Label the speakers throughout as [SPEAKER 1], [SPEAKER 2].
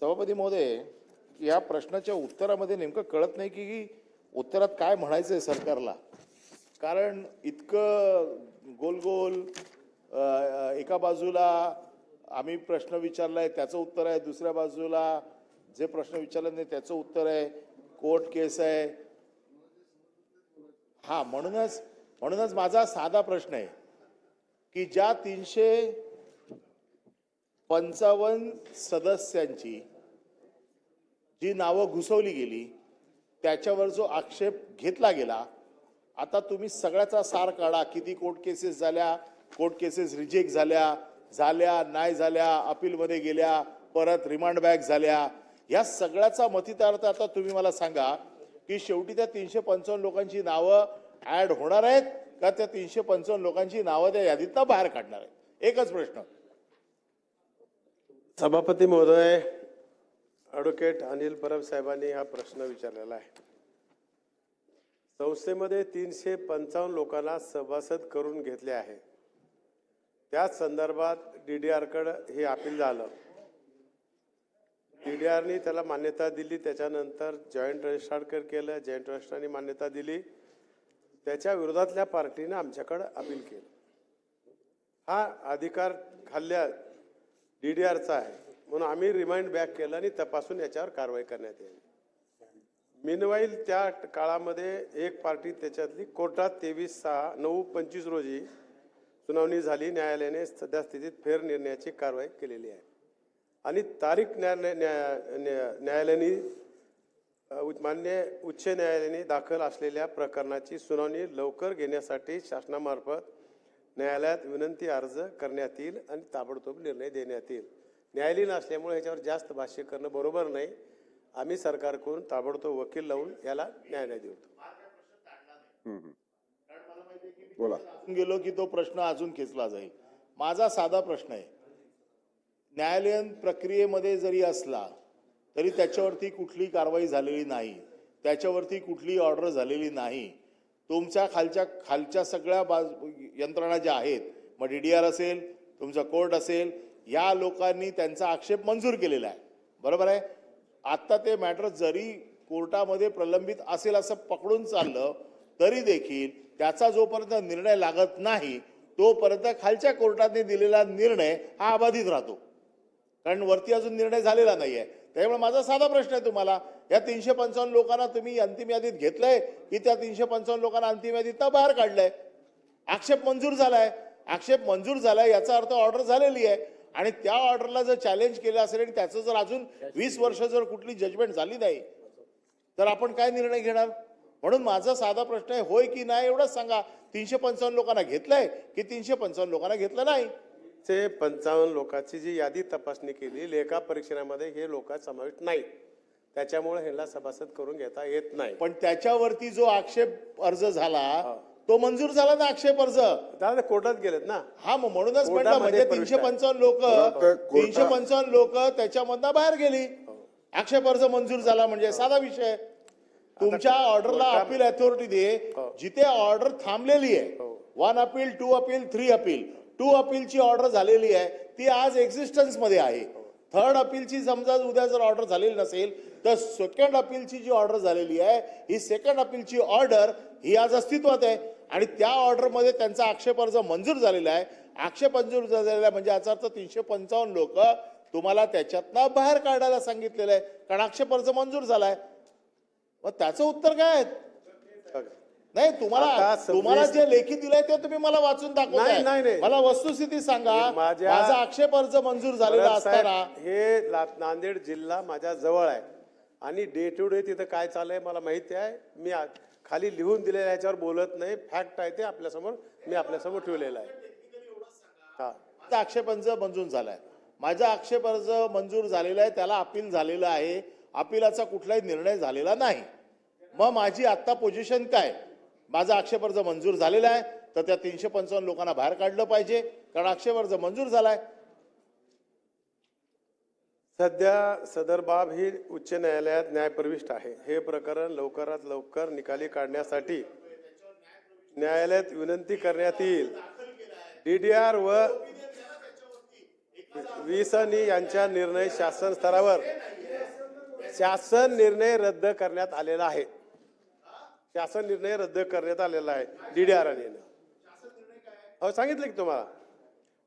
[SPEAKER 1] सभापती महोदय या प्रश्नाच्या उत्तरामध्ये नेमकं कळत नाही की उत्तरात काय म्हणायचं आहे सरकारला. कारण इतकं गोल गोल एका बाजूला आम्ही प्रश्न विचारलाय त्याचं उत्तर आहे. दुसऱ्या बाजूला जे प्रश्न विचारले नाही त्याचं उत्तर आहे. कोर्ट केस आहे. हा म्हणूनच म्हणूनच माझा साधा प्रश्न आहे की ज्या तीनशे पंचावन्न सदस्यांची जी नावं घुसवली गेली त्याच्यावर जो आक्षेप घेतला गेला आता तुम्ही सगळ्याचा सार काढा किती कोर्ट केसेस झाल्या कोर्ट केसेस रिजेक्ट झाल्या झाल्या नाही झाल्या अपीलमध्ये गेल्या परत रिमांड बॅक झाल्या. ह्या सगळ्याचा मतितार्थ आता तुम्ही मला सांगा की शेवटी त्या तीनशे पंचावन्न लोकांची नावं ॲड होणार आहेत का त्या तीनशे पंचावन्न लोकांची नावं त्या यादीतनं बाहेर काढणार आहेत? एकच प्रश्न.
[SPEAKER 2] सभापती महोदय ॲडव्होकेट अनिल परब साहेबांनी हा प्रश्न विचारलेला आहे. संस्थेमध्ये तीनशे पंचावन्न लोकांना सभासद करून घेतले आहे. त्याच संदर्भात डी डी आरकडं हे अपील झालं. डी डी आरनी त्याला मान्यता दिली त्याच्यानंतर जॉईंट रजिस्ट्रारकडे केलं जॉईंट रजिस्ट्रारनी मान्यता दिली. त्याच्या विरोधातल्या पार्टीनं आमच्याकडं अपील केलं. हा अधिकार खाल्ल्या डी डी आरचा आहे. म्हणून आम्ही रिमाइंड बॅक केलं आणि तपासून याच्यावर कारवाई करण्यात येईल. मिनवाईल त्या काळामध्ये एक पार्टी त्याच्यातली कोर्टात तेवीस सहा नऊ पंचवीस रोजी सुनावणी झाली. न्यायालयाने सध्या स्थितीत फेर निर्णयाची कारवाई केलेली आहे. आणि तारीख न्यायालय न्याय- न्यायालयाने मान्य उच्च न्यायालयाने दाखल असलेल्या प्रकरणाची सुनावणी लवकर घेण्यासाठी शासनामार्फत न्यायालयात विनंती अर्ज करण्यात येईल आणि ताबडतोब निर्णय देण्यात येईल. न्यायालयीन असल्यामुळे ह्याच्यावर जास्त भाष्य करणं बरोबर नाही. आम्ही सरकारकडून ताबडतोब वकील लावून याला न्यायालय देऊ.
[SPEAKER 3] बोला.
[SPEAKER 1] गेलो की तो प्रश्न अजून खेचला जाईल. माझा साधा प्रश्न आहे. न्यायालयीन प्रक्रियेमध्ये जरी असला तरी त्याच्यावरती कुठली कारवाई झालेली नाही. त्याच्यावरती कुठली ऑर्डर झालेली नाही. तुमच्या खालच्या खालच्या सगळ्या बाज यंत्रणा ज्या आहेत मग डी डी आर असेल तुमचा कोर्ट असेल या लोकांनी त्यांचा आक्षेप मंजूर केलेला आहे. बरोबर आहे? आत्ता ते मॅटर जरी कोर्टामध्ये प्रलंबित असेल असं पकडून चाललं तरी देखील त्याचा जोपर्यंत निर्णय लागत नाही तोपर्यंत खालच्या कोर्टाने दिलेला निर्णय हा अबाधित राहतो. कारण वरती अजून निर्णय झालेला नाही आहे त्यामुळे माझा साधा प्रश्न आहे तुम्हाला या तीनशे पंचावन्न लोकांना तुम्ही अंतिम यादीत घेतलंय की त्या तीनशे पंचावन्न लोकांना अंतिम यादीत बाहेर काढलंय? आक्षेप मंजूर झालाय. आक्षेप मंजूर झालाय याचा अर्थ ऑर्डर झालेली आहे. आणि त्या ऑर्डरला जर चॅलेंज केलं असेल आणि त्याचं जर अजून वीस वर्ष जर कुठली जजमेंट झाली नाही तर आपण काय निर्णय घेणार? म्हणून माझा साधा प्रश्न आहे होय की नाही एवढंच सांगा. तीनशे पंचावन्न लोकांना घेतलंय की तीनशे पंचावन्न लोकांना घेतलं नाही?
[SPEAKER 2] ते पंचावन्न लोकांची जी यादी तपासणी केली लेखा परीक्षणामध्ये हे लोक समाविष्ट नाहीत. त्याच्यामुळे ह्यांना सभासद करून घेता येत नाही.
[SPEAKER 1] पण त्याच्यावरती जो आक्षेप अर्ज झाला तो मंजूर झाला ना आक्षेप अर्ज?
[SPEAKER 2] दादा ते कोर्टात गेलेत ना.
[SPEAKER 1] हा मग म्हणूनच म्हटलं
[SPEAKER 2] कोर्टामध्ये
[SPEAKER 1] म्हणजे तीनशे. पंचावन्न लोक तीनशे पंचावन्न लोक त्याच्यामधनं बाहेर गेली. आक्षेप अर्ज मंजूर झाला म्हणजे साधा विषय. तुमच्या ऑर्डरला अपील अथॉरिटी दे जिथे ऑर्डर थांबलेली आहे one appeal two appeal three appeal two अपीलची order झालेली आहे ती आज एक्झिस्टन्समध्ये आहे. थर्ड अपीलची समजा उद्या जर ऑर्डर झालेली नसेल तर सेकंड अपीलची जी ऑर्डर झालेली आहे ही सेकंड अपीलची ऑर्डर ही आज अस्तित्वात आहे. आणि त्या ऑर्डरमध्ये त्यांचा आक्षेप अर्ज मंजूर झालेला आहे. आक्षेप मंजूर झालेला आहे म्हणजे याचा अर्थ तीनशे पंचावन्न लोक तुम्हाला त्याच्यातनं बाहेर काढायला सांगितलेलं आहे. कारण आक्षेप अर्ज मंजूर झालाय. मग त्याचं उत्तर काय आहे? नाही तुम्हाला
[SPEAKER 2] आता सव्वीस-
[SPEAKER 1] तुम्हाला जे लेखी दिलंय ते तुम्ही मला वाचून
[SPEAKER 2] नाही, नाही,
[SPEAKER 1] दाखवताय
[SPEAKER 2] नाही.
[SPEAKER 1] मला वस्तुस्थिती सांगा.
[SPEAKER 2] माझ्या-
[SPEAKER 1] माझा आक्षेप अर्ज मंजूर झालेला
[SPEAKER 2] परब साहेब,
[SPEAKER 1] असताना
[SPEAKER 2] हे ला- नांदेड जिल्हा माझ्या जवळ आहे. आणि डे टू डे तिथं काय चाललंय मला माहिती आहे. मी आ- खाली लिहून दिलेल्या याच्यावर बोलत नाही. फॅक्ट आहे ते आपल्यासमोर मी आपल्यासमोर ठेवलेलं आहे. हा.
[SPEAKER 1] माझा आक्षेप अर्ज मंजूर झालाय. माझा आक्षेप अर्ज मंजूर झालेला आहे. त्याला अपील झालेलं आहे. अपिलाचा कुठलाही निर्णय झालेला नाही. मग माझी आत्ता पोझिशन काय? माझा आक्षेप अर्ज मंजूर झालेला आहे तर त्या तीनशे पंचावन्न लोकांना बाहेर काढलं पाहिजे कारण आक्षेप अर्ज मंजूर झालाय.
[SPEAKER 2] सध्या सदर बाब ही उच्च न्यायालयात न्यायप्रविष्ट आहे. हे प्रकरण लवकरात लवकर निकाली काढण्यासाठी न्यायालयात विनंती करण्यात येईल. डी डी आर व विसनी यांच्या निर्णय शासन स्तरावर. शासन निर्णय रद्द करण्यात आलेला आहे. शासन निर्णय रद्द करण्यात आलेला आहे डीडीआर आणि हो सांगितलं की तुम्हाला?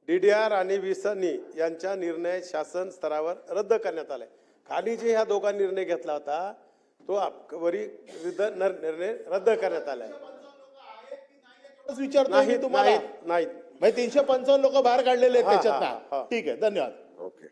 [SPEAKER 2] डीडीआर आणि विसनी यांच्या निर्णय शासन स्तरावर रद्द करण्यात आलाय. खाली जे ह्या दोघांनी निर्णय घेतला होता तो आप- वरी निर्णय रद्द करण्यात आलाय.
[SPEAKER 1] मी
[SPEAKER 2] नाहीत
[SPEAKER 1] तुम्हाला.
[SPEAKER 2] नाहीत नाहीत.
[SPEAKER 1] म्हणजे तीनशे पंचावन्न लोक बाहेर काढलेले आहेत त्याच्यात. ठीक आहे धन्यवाद.
[SPEAKER 3] ओके.